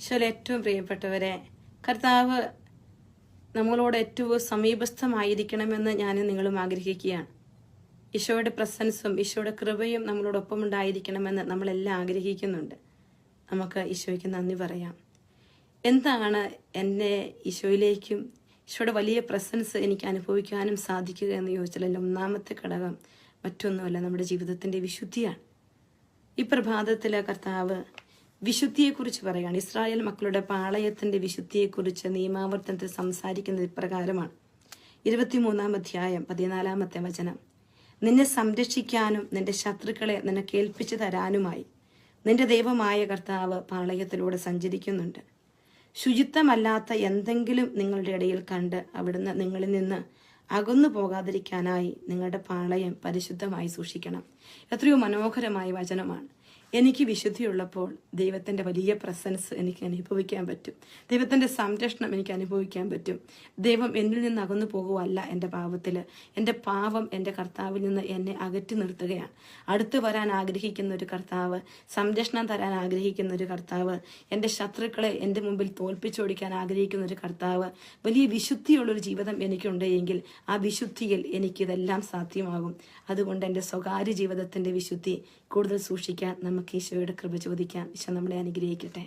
ഈശോയിൽ ഏറ്റവും പ്രിയപ്പെട്ടവരെ കർത്താവ് നമ്മളോട് ഏറ്റവും സമീപസ്ഥമായിരിക്കണമെന്ന് ഞാൻ നിങ്ങളും ആഗ്രഹിക്കുകയാണ്. ഈശോയുടെ പ്രസൻസും ഈശോയുടെ കൃപയും നമ്മളോടൊപ്പം ഉണ്ടായിരിക്കണമെന്ന് നമ്മളെല്ലാം ആഗ്രഹിക്കുന്നുണ്ട്. നമുക്ക് ഈശോയ്ക്ക് നന്ദി പറയാം. എന്താണ് എന്നെ ഈശോയിലേക്കും ഈശോയുടെ വലിയ പ്രസൻസ് എനിക്ക് അനുഭവിക്കാനും സാധിക്കുക എന്ന് ചോദിച്ചാൽ ഒന്നാമത്തെ ഘടകം മറ്റൊന്നുമല്ല നമ്മുടെ ജീവിതത്തിന്റെ വിശുദ്ധിയാണ്. ഈ പ്രഭാതത്തിലെ കർത്താവ് വിശുദ്ധിയെക്കുറിച്ച് പറയുകയാണ്. ഇസ്രായേൽ മക്കളുടെ പാളയത്തിന്റെ വിശുദ്ധിയെക്കുറിച്ച് നിയമാവർത്തനത്തിൽ സംസാരിക്കുന്നത് ഇപ്രകാരമാണ്. ഇരുപത്തിമൂന്നാം അധ്യായം പതിനാലാമത്തെ വചനം. നിന്നെ സംരക്ഷിക്കാനും നിന്റെ ശത്രുക്കളെ നിന്നെ ഏൽപ്പിച്ചു തരാനുമായി നിന്റെ ദൈവമായ കർത്താവ് പാളയത്തിലൂടെ സഞ്ചരിക്കുന്നുണ്ട്. ശുചിത്വമല്ലാത്ത എന്തെങ്കിലും നിങ്ങളുടെ ഇടയിൽ കണ്ട് അവിടുന്ന് നിങ്ങളിൽ നിന്ന് അകന്നു പോകാതിരിക്കാനായി നിങ്ങളുടെ പാളയം പരിശുദ്ധമായി സൂക്ഷിക്കണം. എത്രയോ മനോഹരമായ വചനമാണ്. എനിക്ക് വിശുദ്ധിയുള്ളപ്പോൾ ദൈവത്തിന്റെ വലിയ പ്രസൻസ് എനിക്ക് അനുഭവിക്കാൻ പറ്റും. ദൈവത്തിന്റെ സംരക്ഷണം എനിക്ക് അനുഭവിക്കാൻ പറ്റും. ദൈവം എന്നിൽ നിന്ന് അകന്നു പോകുവല്ല എന്റെ പാപത്തിൽ എന്റെ പാപം എന്റെ കർത്താവിൽ നിന്ന് എന്നെ അകറ്റി നിർത്തുകയാണ്. അടുത്ത് വരാൻ ആഗ്രഹിക്കുന്ന ഒരു കർത്താവ് സംരക്ഷണം തരാൻ ആഗ്രഹിക്കുന്ന ഒരു കർത്താവ് എന്റെ ശത്രുക്കളെ എന്റെ മുമ്പിൽ തോൽപ്പിച്ചോടിക്കാൻ ആഗ്രഹിക്കുന്ന ഒരു കർത്താവ് വലിയ വിശുദ്ധിയുള്ളൊരു ജീവിതം എനിക്കുണ്ട് എങ്കിൽ ആ വിശുദ്ധിയിൽ എനിക്കിതെല്ലാം സാധ്യമാകും. അതുകൊണ്ട് എന്റെ സ്വകാര്യ ജീവിതത്തിന്റെ വിശുദ്ധി കൂടുതൽ സൂക്ഷിക്കാൻ നമുക്ക് ഈശോയുടെ കൃപ ചോദിക്കാം. ഈശോ നമ്മളെ അനുഗ്രഹിക്കട്ടെ.